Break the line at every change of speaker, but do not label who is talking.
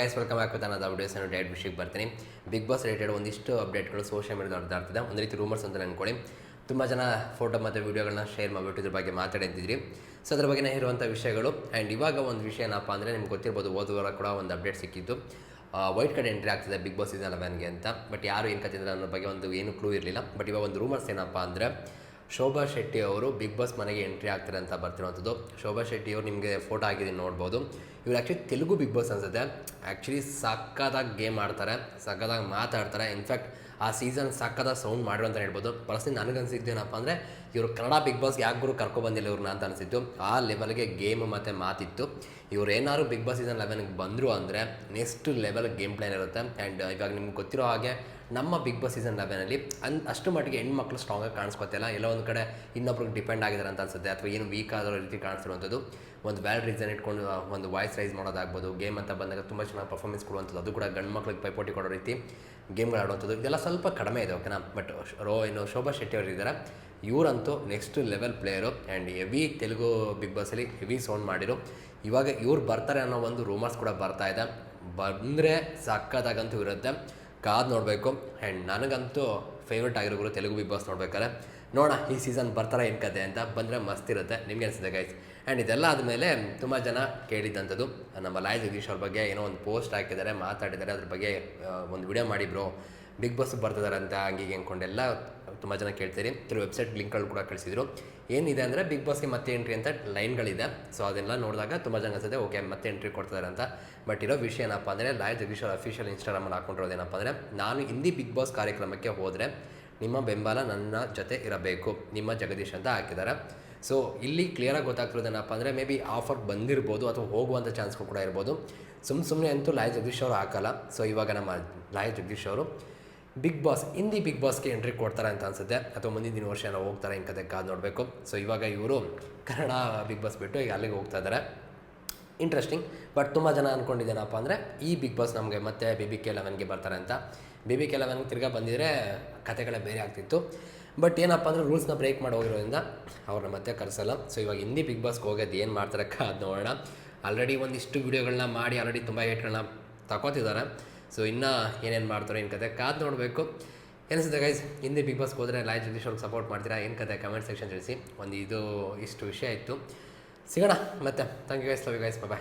Guys welcome with ಅನ್ನೋದು updates ನಾನು date ವಿಷಯಕ್ಕೆ ಬರ್ತೀನಿ. ಬಿಗ್ ಬಾಸ್ ರಿಲೇಟೆಡ್ ಒಂದಿಷ್ಟು ಅಪ್ಡೇಟ್ಗಳು ಸೋಷಿಯಲ್ ಮೀಡಿಯಾದ ಅರ್ಧಾಡ್ತಿದೆ ಒಂದು ರೀತಿ ರೂಮರ್ಸ್ ಅಂತ ಅನ್ಕೊಳ್ಳಿ. ತುಂಬ ಜನ ಫೋಟೋ ಮತ್ತು ವೀಡಿಯೋಗಳನ್ನ ಶೇರ್ ಮಾಡಿಬಿಟ್ಟು ಇದ್ರ ಬಗ್ಗೆ ಮಾತಾಡಿದ್ದಿದ್ರಿ ಸೊ ಅದ್ರ ಬಗ್ಗೆ ಇರುವಂಥ ವಿಷಯಗಳು. ಆ್ಯಂಡ್ ಇವಾಗ ಒಂದು ವಿಷಯ ಏನಪ್ಪ ಅಂದರೆ ನಿಮ್ಗೆ ಗೊತ್ತಿರ್ಬೋದು ಓದುವಾಗ ಕೂಡ ಒಂದು ಅಪ್ಡೇಟ್ ಸಿಕ್ಕಿದ್ದು. ವೈಟ್ ಕಾರ್ಡ್ ಎಂಟ್ರಿ ಆಗ್ತಿದೆ ಬಿಗ್ ಬಾಸ್ ಸೀಸನ್ ಲೆವೆನ್ಗೆ ಅಂತ. ಬಟ್ ಯಾರು ಏನು ಕತ್ತಿದ್ರೆ ಅನ್ನೋ ಬಗ್ಗೆ ಒಂದು ಏನು ಕ್ಲೂ ಇರಲಿಲ್ಲ. ಬಟ್ ಇವಾಗ ಒಂದು ರೂಮರ್ಸ್ ಏನಪ್ಪ ಅಂದರೆ ಶೋಭಾ ಶೆಟ್ಟಿ ಅವರು ಬಿಗ್ ಬಾಸ್ ಮನೆಗೆ ಎಂಟ್ರಿ ಆಗ್ತಾರೆ ಅಂತ ಬರ್ತಿರುವಂಥದ್ದು. ಶೋಭಾ ಶೆಟ್ಟಿ ಅವರು ನಿಮಗೆ ಫೋಟೋ ಆಗಿದ್ದೀನಿ ನೋಡ್ಬೋದು. ಇವ್ರು ಆ್ಯಕ್ಚುಲಿ ತೆಲುಗು ಬಿಗ್ ಬಾಸ್ ಅನ್ಸುತ್ತೆ. ಆ್ಯಕ್ಚುಲಿ ಸಕ್ಕದಾಗಿ ಗೇಮ್ ಆಡ್ತಾರೆ ಸಕ್ಕದಾಗಿ ಮಾತಾಡ್ತಾರೆ. ಇನ್ಫ್ಯಾಕ್ಟ್ ಆ ಸೀಸನ್ ಸಕ್ಕದಾಗಿ ಸೌಂಡ್ ಮಾಡಿರೋ ಅಂತ ಹೇಳ್ಬೋದು. ಪರ್ಸ್ನಲಿ ನನಗನ್ಸಿದ್ದೇನಪ್ಪ ಅಂದರೆ ಇವರು ಕನ್ನಡ ಬಿಗ್ ಬಾಸ್ ಯಾಕೆ ಗುರು ಕರ್ಕೊಬಂದಿಲ್ಲ ಇವ್ರನ್ನ ಅಂತ ಅನಿಸಿತ್ತು ಆ ಲೆವೆಲ್ಗೆ ಗೇಮ್ ಮತ್ತು ಮಾತಿತ್ತು. ಇವ್ರು ಏನಾದ್ರು ಬಿಗ್ ಬಾಸ್ ಸೀಸನ್ ಲೆವೆನ್ಗೆ ಬಂದರು ಅಂದರೆ ನೆಕ್ಸ್ಟ್ ಲೆವೆಲ್ ಗೇಮ್ ಪ್ಲಾನ್ ಇರುತ್ತೆ. ಆ್ಯಂಡ್ ಇವಾಗ ನಿಮ್ಗೆ ಗೊತ್ತಿರೋ ಹಾಗೆ ನಮ್ಮ ಬಿಗ್ ಬಾಸ್ ಸೀಸನ್ ಲೆವೆನಲ್ಲಿ ಅನ್, ಅಷ್ಟು ಮಟ್ಟಿಗೆ ಹೆಣ್ಮಕ್ಳು ಸ್ಟ್ರಾಂಗಾಗಿ ಕಾಣಿಸ್ಕೊತಿಲ್ಲ. ಎಲ್ಲೋ ಒಂದು ಕಡೆ ಇನ್ನೊಬ್ರಿಗೆ ಡಿಪೆಂಡ್ ಆಗಿದ್ದಾರೆ ಅಂತ ಅನ್ಸುತ್ತೆ. ಅಥವಾ ಏನು ವೀಕ್ ಆಗಿರೋ ರೀತಿ ಕಾಣಿಸಿರುವಂಥದ್ದು ಒಂದು ವ್ಯಾಲ್ಡ್ ರೀಸನ್ ಇಟ್ಕೊಂಡು ಒಂದು ವಾಯ್ಸ್ ರೈಸ್ ಮಾಡೋದಾಗ್ಬೋದು. ಗೇಮ್ ಅಂತ ಬಂದಾಗ ತುಂಬ ಚೆನ್ನಾಗಿ ಪರ್ಫಾರ್ಮೆನ್ಸ್ ಕೊಡುವಂಥದ್ದು. ಅದು ಕೂಡ ಗಂಡು ಮಕ್ಳಿಗೆ ಪೈಪೋಟಿ ಕೊಡೋ ರೀತಿ ಗೇಮ್ಗಳು ಆಡುವಂಥದ್ದು. ಇದೆಲ್ಲ ಸ್ವಲ್ಪ ಕಡಿಮೆ ಇದೆ ಓಕೆನಾ ಬಟ್ ರೋ ಏನು ಶೋಭಾ ಶೆಟ್ಟಿ ಅವರು ಇದ್ದಾರೆ ಇವರಂತೂ next level player and heavy Telugu Bigg ಬಾಸಲ್ಲಿ heavy sound ಮಾಡಿರು. ಇವಾಗ ಇವ್ರು ಬರ್ತಾರೆ ಅನ್ನೋ ಒಂದು ರೂಮರ್ಸ್ ಕೂಡ ಬರ್ತಾ ಇದೆ. ಬಂದರೆ ಸಕ್ಕದಾಗಂತೂ ಇರುತ್ತೆ. ಕಾದು ನೋಡಬೇಕು. ಆ್ಯಂಡ್ ನನಗಂತೂ ಫೇವ್ರೇಟ್ ಆಗಿರೋರು ತೆಲುಗು ಬಿಗ್ ಬಾಸ್ ನೋಡ್ಬೇಕಾದ್ರೆ. ನೋಡೋಣ, ಈ ಸೀಸನ್ ಬರ್ತಾರೆ ಏನು ಕತೆ ಅಂತ. ಬಂದರೆ ಮಸ್ತ್ ಇರುತ್ತೆ. ನಿಮ್ಗೆ ಅನಿಸಿದೆ ಗೈಸ್ ಆ್ಯಂಡ್ ಇದೆಲ್ಲ ಆದಮೇಲೆ ತುಂಬ ಜನ ಕೇಳಿದ್ದಂಥದ್ದು. ನಮ್ಮ ಲಾಯ್ ಜಗದೀಶ್ ಅವ್ರ ಬಗ್ಗೆ ಏನೋ ಒಂದು ಪೋಸ್ಟ್ ಹಾಕಿದ್ದಾರೆ, ಮಾತಾಡಿದ್ದಾರೆ. ಅದ್ರ ಬಗ್ಗೆ ಒಂದು ವಿಡಿಯೋ ಮಾಡಿ ಬ್ರೋ ಬಿಗ್ ಬಾಸ್ ಬರ್ತಿದ್ದಾರೆ ಅಂತ ಹಂಗೆ ಅಂದ್ಕೊಂಡೆಲ್ಲ ತುಂಬ ಜನ ಕೇಳ್ತೀರಿ. ಕೆಲವು ವೆಬ್ಸೈಟ್ ಲಿಂಕ್ಗಳು ಕೂಡ ಕಳಿಸಿದ್ರು. ಏನಿದೆ ಅಂದರೆ ಬಿಗ್ ಬಾಸ್ಗೆ ಮತ್ತೆ ಎಂಟ್ರಿ ಅಂತ ಲೈನ್ಗಳಿದೆ ಸೊ ಅದೆಲ್ಲ ನೋಡಿದಾಗ ತುಂಬ ಜನ ಅನ್ಸುತ್ತೆ ಓಕೆ ಮತ್ತೆ ಎಂಟ್ರಿ ಕೊಡ್ತಾರೆ ಅಂತ. ಬಟ್ ಇರೋ ವಿಷಯ ಏನಪ್ಪ ಅಂದರೆ ಲಾಯ್ ಅವರ ಅಫಿಷಿಯಲ್ ಇನ್ಸ್ಟಾಗ್ರಾಮಲ್ಲಿ ಹಾಕೊಂಡಿರೋದೇನಪ್ಪ ಅಂದರೆ, ನಾನು ಹಿಂದಿ ಬಿಗ್ ಬಾಸ್ ಕಾರ್ಯಕ್ರಮಕ್ಕೆ ಹೋದರೆ ನಿಮ್ಮ ಬೆಂಬಲ ನನ್ನ ಜೊತೆ ಇರಬೇಕು. ನಿಮ್ಮ ಜಗದೀಶ್ ಅಂತ ಹಾಕಿದ್ದಾರೆ. ಸೊ ಇಲ್ಲಿ ಕ್ಲಿಯರಾಗಿ ಗೊತ್ತಾಗ್ತಿರೋದೇನಪ್ಪ ಅಂದರೆ ಮೇ ಬಿ ಆಫರ್ ಬಂದಿರ್ಬೋದು ಅಥವಾ ಹೋಗುವಂಥ ಚಾನ್ಸ್ಗಳು ಕೂಡ ಇರ್ಬೋದು. ಸುಮ್ಮ ಸುಮ್ಮನೆ ಅಂತೂ ಲಾಯ್ ಜಗದೀಶ್ ಅವರು ಹಾಕಲ್ಲ. ಸೊ ಇವಾಗ ನಮ್ಮ ಲಾಯ್ ಜಗದೀಶ್ ಅವರು ಬಿಗ್ ಬಾಸ್, ಹಿಂದಿ ಬಿಗ್ ಬಾಸ್ಗೆ ಎಂಟ್ರಿ ಕೊಡ್ತಾರೆ ಅಂತ ಅನ್ಸುತ್ತೆ. ಅಥವಾ ಮುಂದಿನ ದಿನ ವರ್ಷ ಏನೋ ಹೋಗ್ತಾರೆ ಹಿಂಗೆ ಕತೆ ಕಾದು ನೋಡಬೇಕು. ಸೊ ಇವಾಗ ಇವರು ಕನ್ನಡ ಬಿಗ್ ಬಾಸ್ ಬಿಟ್ಟು ಈಗ ಅಲ್ಲಿಗೆ ಹೋಗ್ತಾ ಇದ್ದಾರೆ ಇಂಟ್ರೆಸ್ಟಿಂಗ್ ಬಟ್ ತುಂಬ ಜನ ಅಂದ್ಕೊಂಡಿದ್ದೇನಪ್ಪ ಅಂದರೆ, ಈ ಬಿಗ್ ಬಾಸ್ ನಮಗೆ ಮತ್ತೆ ಬಿ ಬಿ ಕೆ ಲೆವೆನ್ಗೆ ಬರ್ತಾರೆ ಅಂತ. ಬಿ ಬಿ ಕೆ ಲೆವೆನ್ಗೆ ತಿರ್ಗಾ ಬಂದಿದ್ರೆ ಕತೆಗಳೇ ಬೇರೆ ಆಗ್ತಿತ್ತು. ಬಟ್ ಏನಪ್ಪ ಅಂದರೆ ರೂಲ್ಸ್ನ ಬ್ರೇಕ್ ಮಾಡಿ ಹೋಗಿರೋದ್ರಿಂದ ಅವ್ರನ್ನ ಮತ್ತೆ ಕರೆಸಲ್ಲ. ಸೊ ಇವಾಗ ಹಿಂದಿ ಬಿಗ್ ಬಾಸ್ಗೆ ಹೋಗೋದು ಏನು ಮಾಡ್ತಾರೆ ಅದು ನೋಡೋಣ. ಆಲ್ರೆಡಿ ಒಂದಿಷ್ಟು ವೀಡಿಯೋಗಳನ್ನ ಮಾಡಿ ಆಲ್ರೆಡಿ ತುಂಬ ಏಟ್ಗಳನ್ನ ತಗೋತಿದ್ದಾರೆ ಸೊ ಇನ್ನೂ ಏನೇನು ಮಾಡ್ತಾರೆ ಏನು ಕತೆ? ಕಾದು ನೋಡಬೇಕು. ಏನಿಸುತ್ತೆ ಗೈಸ್ ಹಿಂದಿ ಬಿಗ್ ಬಾಸ್ ಹೋದರೆ ಲಾಯ್ ಜಗದೀಶ್ ಅವ್ರಿಗೆ ಸಪೋರ್ಟ್ ಮಾಡ್ತೀರಾ? ಏನು ಕತೆ? ಕಮೆಂಟ್ ಸೆಕ್ಷನ್ ತಿಳಿಸಿ. ಒಂದು ಇದು ಇಷ್ಟು ವಿಷಯ ಇತ್ತು. ಸಿಗೋಣ ಮತ್ತೆ. Thank you guys love you guys bye